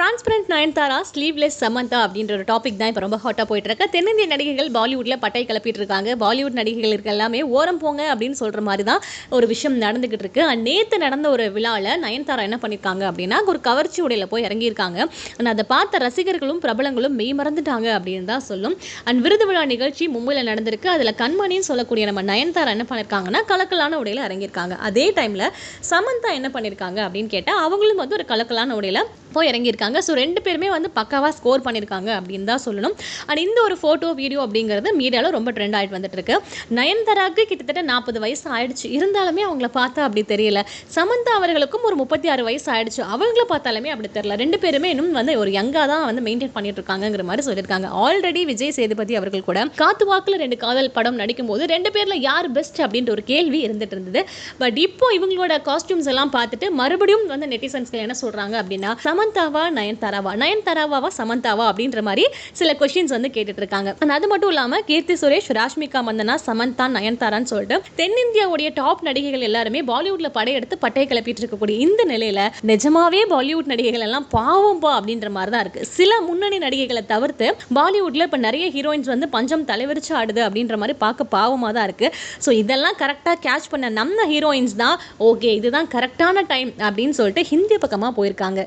Transparent Nayanthara sleeveless Samantha அப்படின்ற ஒரு topic தான் இப்போ ரொம்ப ஹாட்டாக போயிட்டு இருக்கு தென்னிந்திய நடிகைகள் பாலிவுட்ல பட்டை கிளப்பிட்டு இருக்காங்க பாலிவுட் நடிகைகள் இருக்க எல்லாமே ஓரம் போங்க அப்படின்னு சொல்கிற மாதிரி தான் ஒரு விஷயம் நடந்துகிட்டு இருக்கு. அண்ட் நடந்த ஒரு விழாவில் நயன்தாரா என்ன பண்ணியிருக்காங்க அப்படின்னா ஒரு கவர்ச்சி உடையில் போய் இறங்கியிருக்காங்க. அண்ட் அதை பார்த்த ரசிகர்களும் பிரபலங்களும் மெய் மறந்துட்டாங்க அப்படின்னு தான் சொல்லும். அண்ட் விருது விழா நிகழ்ச்சி மும்பையில் நடந்திருக்கு. அதில் கண்மணின்னு சொல்லக்கூடிய நம்ம நயன்தாரா என்ன பண்ணியிருக்காங்கன்னா கலக்கலான உடையில் இறங்கியிருக்காங்க. அதே டைமில் சமந்தா என்ன பண்ணியிருக்காங்க அப்படின்னு கேட்டால் அவங்களும் வந்து ஒரு கலக்கலான உடையில் போய் இறங்கியிருக்காங்க. ஸோ ரெண்டு பேருமே வந்து பக்காவாக ஸ்கோர் பண்ணியிருக்காங்க அப்படின்னு தான் சொல்லணும். அண்ட் இந்த ஒரு ஃபோட்டோ வீடியோ அப்படிங்கிறது மீடியாவில் ரொம்ப ட்ரெண்ட் ஆகிட்டு வந்துட்டு இருக்கு நயன்தாராவுக்கு கிட்டத்தட்ட நாற்பது வயசு ஆயிடுச்சு. இருந்தாலுமே அவங்கள பார்த்தா அப்படி தெரியல. சமந்தா அவர்களுக்கும் ஒரு முப்பத்தி ஆறு வயசு ஆயிடுச்சு. அவங்கள பார்த்தாலுமே அப்படி தெரியல. ரெண்டு பேருமே இன்னும் வந்து ஒரு யங்காக தான் வந்து மெயின்டைன் பண்ணிட்டு இருக்காங்கிற மாதிரி சொல்லியிருக்காங்க. ஆல்ரெடி விஜய் சேதுபதி அவர்கள் கூட காத்து வாக்கில் ரெண்டு காதல் படம் நடிக்கும் போது ரெண்டு பேரில் யார் பெஸ்ட் அப்படின்ற ஒரு கேள்வி இருந்துட்டு இருந்தது. பட் இப்போ இவங்களோட காஸ்டியூம்ஸ் எல்லாம் பார்த்துட்டு மறுபடியும் வந்து நெட்டிசன்ஸ்கள் என்ன சொல்றாங்க அப்படின்னா சமந்தாவா நயன்தாராவா? நயன்தாராவாவா சமந்தாவா? அப்படின்ற மாதிரி சில கொஷின்ஸ் வந்து கேட்டுட்டு இருக்காங்க அது மட்டும் இல்லாமல் கீர்த்தி சுரேஷ் ராஷ்மிகா மந்தனா சமந்தா நயன்தாரான்னு சொல்லிட்டு தென்னிந்தியாவுடைய டாப் நடிகைகள் எல்லாருமே பாலிவுட்ல படையெடுத்து பட்டையை கிளப்பிட்டு இருக்கக்கூடிய இந்த நிலையில நிஜமாவே பாலிவுட் நடிகைகள் எல்லாம் பாவம்பா அப்படின்ற மாதிரி தான் இருக்கு. சில முன்னணி நடிகைகளை தவிர்த்து பாலிவுட்ல இப்ப நிறைய ஹீரோயின்ஸ் வந்து பஞ்சம் தலைவரிச்சு ஆடுது அப்படின்ற மாதிரி பார்க்க பாவமாக தான் இருக்கு. ஸோ இதெல்லாம் கரெக்டாக கேட்ச் பண்ண நம்ம ஹீரோயின்ஸ் தான். ஓகே இதுதான் கரெக்டான டைம் அப்படின்னு சொல்லிட்டு ஹிந்தி பக்கமாக போயிருக்காங்க.